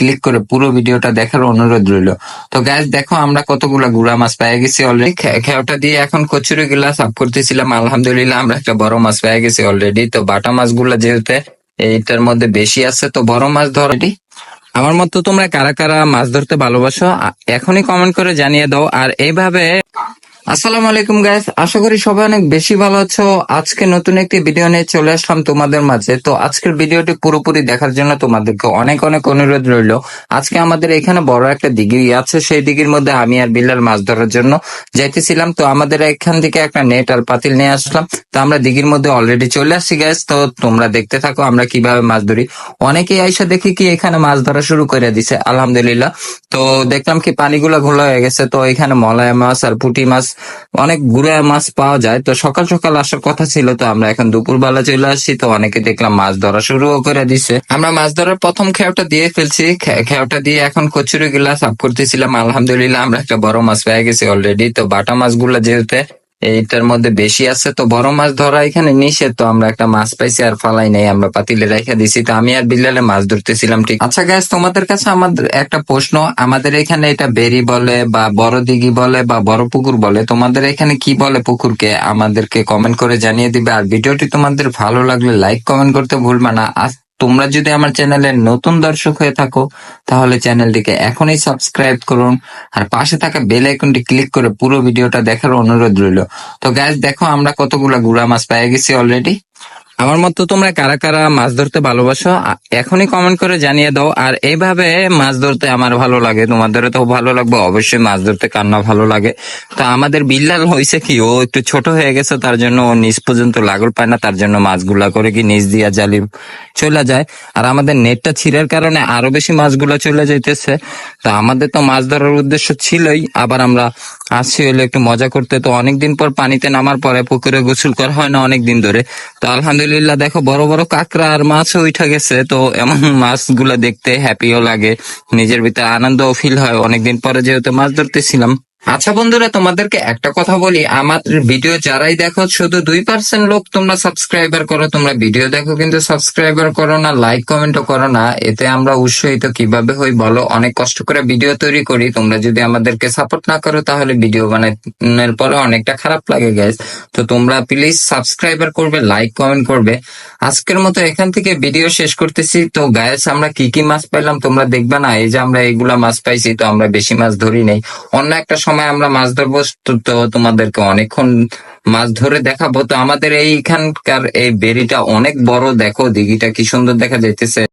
Click করে পুরো ভিডিওটা দেখার অনুরোধ রইল। তো গ্যাস দেখো আমরা কতগুলো গুড়া মাছ পেয়ে গেছি অলরেডি খেওটা দিয়ে এখন কচুরি গুলা সাফ করতেছিলাম, আলহামদুলিল্লাহ আমরা একটা বড় মাছ পেয়ে গেছি অলরেডি তো বাটা মাছগুলা যেহেতু এইটার মধ্যে বেশি আছে, তো বড় মাছ ধরেটি আমার মতো তোমরা কারা কারা মাছ ধরতে ভালোবাসো এখনই কমেন্ট করে জানিয়ে দাও। আর এইভাবে আসসালামু আলাইকুম গাইস আশা করি সবাই অনেক বেশি ভালো আছো। আজকে নতুন একটি ভিডিও নিয়ে চলে আসলাম তোমাদের মাঝে। তো আজকের ভিডিওটি পুরোপুরি দেখার জন্য তোমাদেরকে অনেক অনেক অনুরোধ রইল। আজকে আমাদের এখানে বড় একটা দিঘি আছে। সেই দিঘির মধ্যে আমি আর বিল্লাল মাছ ধরার জন্য যাইতেছিলাম। তো আমাদের এখান থেকে একটা নেট আর পাতিল নিয়ে আসলাম। তো আমরা দিঘির মধ্যে অলরেডি চলে আসছি গ্যাস তো তোমরা দেখতে থাকো, আমরা কীভাবে মাছ ধরি। অনেকেই আইসা দেখি কি এখানে মাছ ধরা শুরু করে দিছে, আলহামদুলিল্লাহ। তো দেখলাম কি পানিগুলা ঘোলা হয়ে গেছে। তো এখানে মলায়া মাছ আর পুঁটি মাছ অনেক গুড়া মাছ পাওয়া যায়। তো সকাল সকাল আসার কথা ছিল, তো আমরা এখন দুপুরবেলা চলে আসছি, তো অনেকে দেখলাম মাছ ধরা শুরুও করে দিছে। আমরা মাছ ধরার প্রথম খেয়াটা দিয়ে ফেলছি। খেয়াটা দিয়ে এখন কচুরি গুলা সাফ করতেছিলাম, আলহামদুলিল্লাহ আমরা একটা বড় মাছ পেয়ে গেছি অলরেডি তো বাটা মাছগুলা যেহেতু এইটার মধ্যে বেশি আছে তো বড় মাছ ধরা এখানে নিষেধ তো আমরা একটা মাছ পাইছি আর ফালাই নাই, আমরা পাতিলে রেখে দিছি। তো আমি আর বিল্লালে মাছ ধরতেছিলাম, ঠিক? আচ্ছা গ্যাস তোমাদের কাছে আমাদের একটা প্রশ্ন, আমাদের এখানে এটা বেরি বলে বা বড় দিঘি বলে বা বড় পুকুর বলে, তোমাদের এখানে কি বলে পুকুরকে? আমাদেরকে কমেন্ট করে জানিয়ে দিবে। আর ভিডিওটি তোমাদের ভালো লাগলে লাইক কমেন্ট করতে ভুলবে না। তোমরা যদি আমার চ্যানেলের নতুন দর্শক হয়ে থাকো, তাহলে চ্যানেলটিকে এখনই সাবস্ক্রাইব করুন আর পাশে থাকা বেল আইকনটি ক্লিক করে পুরো ভিডিওটা দেখার অনুরোধ রইল। তো গ্যাস দেখো আমরা কতগুলা গুড়া মাছ পেয়ে গেছি অলরেডি আমার মতো তোমরা কারা কারা মাছ ধরতে ভালোবাসো এখনই কমেন্ট করে জানিয়ে দাও। আর এইভাবে মাছ ধরতে আমার ভালো লাগে তোমাদের তো ভালো লাগবে, অবশ্যই মাছ ধরতে কান্না ভালো লাগে। তো আমাদের বিল্লাল হয়েছে কি, ও একটু ছোট হয়ে গেছে, তার জন্য ও নিচ পর্যন্ত লাগল পায় না, তার জন্য মাছগুলা করে কি নিচ দিয়া জালি চলে যায়। আর আমাদের নেটটা ছিঁড়ার কারণে আরও বেশি মাছগুলা চলে যাইতেছে। তো আমাদের তো মাছ ধরার উদ্দেশ্য ছিলই, আবার আমরা আসছি হলে একটু মজা করতে। তো অনেকদিন পর পানিতে নামার পরে পুকুরে গোসল করা হয় না অনেকদিন ধরে। তো আলহামদুলিল্লাহ দেখো বড় বড় কাঁকড়া আর মাছও উঠে গেছে, তো এমন মাছগুলো দেখতে হ্যাপিও লাগে, নিজের ভিতরে আনন্দও ফিল হয়। অনেকদিন পরে যেহেতু মাছ ধরতেছিলাম আচ্ছা বন্ধুরা, তোমাদেরকে একটা কথা বলি। আমার ভিডিও যারাই দেখো, শুধু দুই পার্সেন্ট লোক তোমরা সাবস্ক্রাইবার করো। তোমরা ভিডিও দেখো কিন্তু সাবস্ক্রাইবার করো না লাইক কমেন্টও করো না। এতে আমরা উৎসাহিত কীভাবে হই বলো? অনেক কষ্ট করে ভিডিও তৈরি করি। তোমরা যদি আমাদেরকে সাপোর্ট না করো, তাহলে ভিডিও বানানোর পরে অনেকটা খারাপ লাগে গ্যাস তো তোমরা প্লিজ সাবস্ক্রাইবার করবে লাইক কমেন্ট করবে। আজকের মতো এখান থেকে ভিডিও শেষ করতেছি। তো গায়েস আমরা কি কি মাছ পাইলাম তোমরা দেখবে না? এই যে আমরা এইগুলা মাছ পাইছি, তো আমরা বেশি মাছ ধরি নাই। অন্য একটা সময় আমরা মাছ ধরবো, তো তো তোমাদেরকে অনেকক্ষণ মাছ ধরে দেখাবো। তো আমাদের এইখানকার এই বেরিটা অনেক বড়। দেখো, দিঘিটা কি সুন্দর দেখা যাইতেছে।